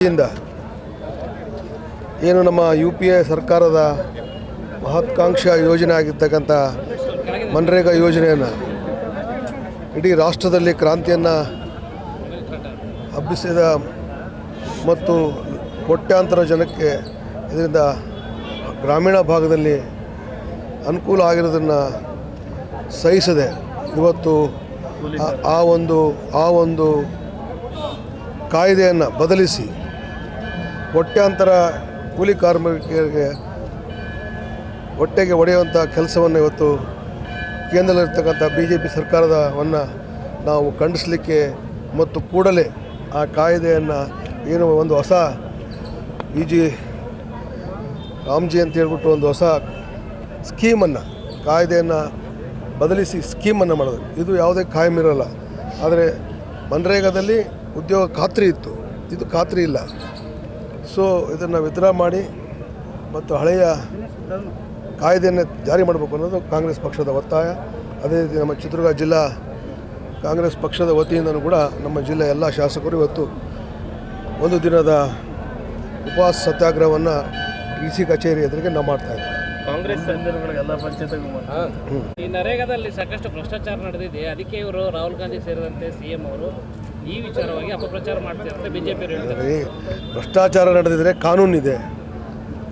ಇಂದ ಏನು ನಮ್ಮ ಯು ಪಿ ಎ ಸರ್ಕಾರದ ಮಹತ್ವಾಕಾಂಕ್ಷ ಯೋಜನೆ ಆಗಿರ್ತಕ್ಕಂಥ ಮನ್ರೇಗಾ ಯೋಜನೆಯನ್ನು ಇಡೀ ರಾಷ್ಟ್ರದಲ್ಲಿ ಕ್ರಾಂತಿಯನ್ನು ಹಬ್ಬಿಸಿದ ಮತ್ತು ಕೋಟ್ಯಾಂತರ ಜನಕ್ಕೆ ಇದರಿಂದ ಗ್ರಾಮೀಣ ಭಾಗದಲ್ಲಿ ಅನುಕೂಲ ಆಗಿರೋದನ್ನು ಸಹಿಸದೆ. ಇವತ್ತು ಆ- ಆ ಒಂದು ಆ ಒಂದು ಕಾಯ್ದೆಯನ್ನು ಬದಲಿಸಿ ಕೋಟ್ಯಾಂತರ ಕೂಲಿ ಕಾರ್ಮಿಕರಿಗೆ ಹೊಟ್ಟೆಗೆ ಒಡೆಯುವಂಥ ಕೆಲಸವನ್ನು ಇವತ್ತು ಕೇಂದ್ರದಲ್ಲಿರ್ತಕ್ಕಂಥ ಬಿ ಜೆ ಪಿ ಸರ್ಕಾರದವನ್ನು ನಾವು ಖಂಡಿಸಲಿಕ್ಕೆ ಮತ್ತು ಕೂಡಲೇ ಆ ಕಾಯ್ದೆಯನ್ನು ಏನು ಒಂದು ಹೊಸ ಇ ಜಿ ರಾಮ್ಜಿ ಅಂತ ಹೇಳ್ಬಿಟ್ಟು ಒಂದು ಹೊಸ ಸ್ಕೀಮನ್ನು, ಕಾಯ್ದೆಯನ್ನು ಬದಲಿಸಿ ಸ್ಕೀಮನ್ನು ಮಾಡೋದು ಇದು ಯಾವುದೇ ಕಾಯಂ ಇರಲ್ಲ. ಆದರೆ ಮನ್ರೇಗಾದಲ್ಲಿ ಉದ್ಯೋಗ ಖಾತ್ರಿ ಇತ್ತು. ಇದು ಖಾತ್ರಿ ಇಲ್ಲ. ಸೊ ಇದನ್ನು ವಿತ್ಡ್ರಾ ಮಾಡಿ ಮತ್ತು ಹಳೆಯ ಕಾಯ್ದೆಯನ್ನು ಜಾರಿ ಮಾಡಬೇಕು ಅನ್ನೋದು ಕಾಂಗ್ರೆಸ್ ಪಕ್ಷದ ಒತ್ತಾಯ. ಅದೇ ರೀತಿ ನಮ್ಮ ಚಿತ್ರದುರ್ಗ ಜಿಲ್ಲಾ ಕಾಂಗ್ರೆಸ್ ಪಕ್ಷದ ವತಿಯಿಂದನೂ ಕೂಡ ನಮ್ಮ ಜಿಲ್ಲೆಯ ಎಲ್ಲ ಶಾಸಕರು ಇವತ್ತು ಒಂದು ದಿನದ ಉಪವಾಸ ಸತ್ಯಾಗ್ರಹವನ್ನು ಡಿ ಸಿ ಕಚೇರಿ ಎದುರಿಗೆ ನಾವು ಮಾಡ್ತಾ ಇದ್ದೀವಿ ಕಾಂಗ್ರೆಸ್ ಈ ನರೇಗಾದಲ್ಲಿ ಸಾಕಷ್ಟು ಭ್ರಷ್ಟಾಚಾರ ನಡೆದಿದೆ. ಅದಕ್ಕೆ ಇವರು ರಾಹುಲ್ ಗಾಂಧಿ ಸೇರಿದಂತೆ ಸಿ ಎಂ ಅವರು ಈ ವಿಚಾರವಾಗಿ ಅಪಪ್ರಚಾರ ಮಾಡ್ತಾರೆ ಬಿಜೆಪಿ ಹೇಳ್ತಾರೆ. ಭ್ರಷ್ಟಾಚಾರ ನಡೆದಿದ್ರೆ ಕಾನೂನಿದೆ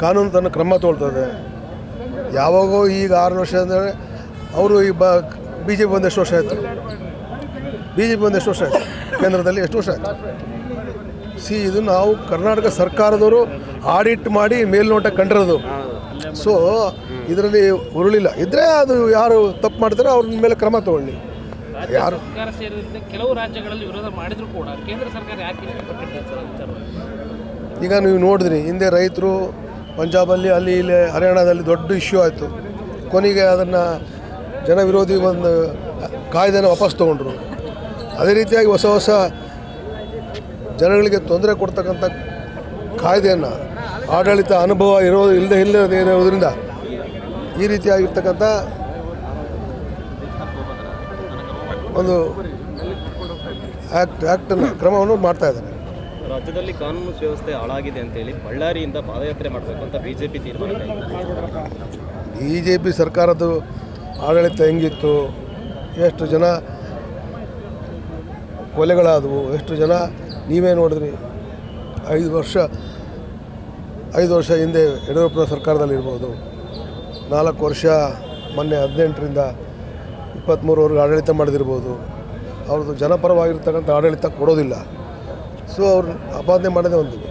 ಕಾನೂನು ತನ್ನ ಕ್ರಮ ತೊಳ್ತದೆ. ಯಾವಾಗೋ ಈಗ ಆರು ವರ್ಷ ಅಂದರೆ ಅವರು ಈ ಬ ಬಿ ಜೆ ಪಿ ಬಂದು ಎಷ್ಟು ವರ್ಷ ಆಯಿತು. ಬಿ ಜೆ ಪಿ ಬಂದು ಎಷ್ಟು ವರ್ಷ ಆಯಿತು. ಕೇಂದ್ರದಲ್ಲಿ ಎಷ್ಟು ವರ್ಷ ಆಯಿತು? ಸಿ ಇದು ನಾವು ಕರ್ನಾಟಕ ಸರ್ಕಾರದವರು ಆಡಿಟ್ ಮಾಡಿ ಮೇಲ್ನೋಟ ಕಂಡಿರೋದು. ಸೊ ಇದರಲ್ಲಿ ಉರುಳಿಲ್ಲ. ಇದ್ದರೆ ಅದು ಯಾರು ತಪ್ಪು ಮಾಡ್ತಾರೋ ಅವ್ರ ಮೇಲೆ ಕ್ರಮ ತಗೊಳ್ಳಿ. ಯಾರು? ಸರ್ಕಾರ ಸೇರಿದಂತೆ ಕೆಲವು ರಾಜ್ಯಗಳಲ್ಲಿ ವಿರೋಧ ಮಾಡಿದ್ರು ಕೂಡ ಕೇಂದ್ರ ಸರ್ಕಾರ ಯಾಕೆ ಈಗ ನೀವು ನೋಡಿದ್ರಿ ಹಿಂದೆ ರೈತರು ಪಂಜಾಬಲ್ಲಿ ಅಲ್ಲಿ ಇಲ್ಲಿ ಹರಿಯಾಣದಲ್ಲಿ ದೊಡ್ಡ ಇಶ್ಯೂ ಆಯಿತು. ಕೊನೆಗೆ ಅದನ್ನು ಜನವಿರೋಧಿ ಒಂದು ಕಾಯ್ದೆನ ವಾಪಸ್ ತೊಗೊಂಡ್ರು. ಅದೇ ರೀತಿಯಾಗಿ ಹೊಸ ಹೊಸ ಜನಗಳಿಗೆ ತೊಂದರೆ ಕೊಡ್ತಕ್ಕಂಥ ಕಾಯ್ದೆಯನ್ನು ಆಡಳಿತ ಅನುಭವ ಇರೋ ಇಲ್ಲದೆ ಇಲ್ಲದೆ ಇರೋದ್ರಿಂದ ಈ ರೀತಿಯಾಗಿರ್ತಕ್ಕಂಥ ಒಂದು ಆ್ಯಕ್ಟ್ ಆ್ಯಕ್ಟನ್ನು ಕ್ರಮವನ್ನು ಮಾಡ್ತಾ ಇದ್ದಾರೆ. ರಾಜ್ಯದಲ್ಲಿ ಕಾನೂನು ಸುವ್ಯವಸ್ಥೆ ಹಾಳಾಗಿದೆ ಅಂತೇಳಿ ಬಳ್ಳಾರಿಯಿಂದ ಪಾದಯಾತ್ರೆ ಮಾಡಬೇಕು ಅಂತ ಬಿಜೆಪಿ ತೀರ್ಮಾನ ಕೈಗೊಂಡಿದೆ. ಬಿ ಜೆ ಪಿ ಸರ್ಕಾರದ ಆಡಳಿತ ಹೆಂಗಿತ್ತು? ಎಷ್ಟು ಜನ ಕೊಲೆಗಳಾದವು? ಎಷ್ಟು ಜನ? ನೀವೇ ನೋಡಿದ್ರಿ. ಐದು ವರ್ಷ ಐದು ವರ್ಷ ಹಿಂದೆ ಯಡಿಯೂರಪ್ಪನ ಸರ್ಕಾರದಲ್ಲಿರ್ಬೋದು. ನಾಲ್ಕು ವರ್ಷ ಮೊನ್ನೆ ಹದಿನೆಂಟರಿಂದ ಇಪ್ಪತ್ತ್ಮೂರವರೆಗೆ ಆಡಳಿತ ಮಾಡದಿರ್ಬೋದು. ಅವ್ರದ್ದು ಜನಪರವಾಗಿರ್ತಕ್ಕಂಥ ಆಡಳಿತ ಕೊಡೋದಿಲ್ಲ. ಸೊ ಅವ್ರು ಆಪಾದನೆ ಮಾಡೋದೇ ಒಂದು.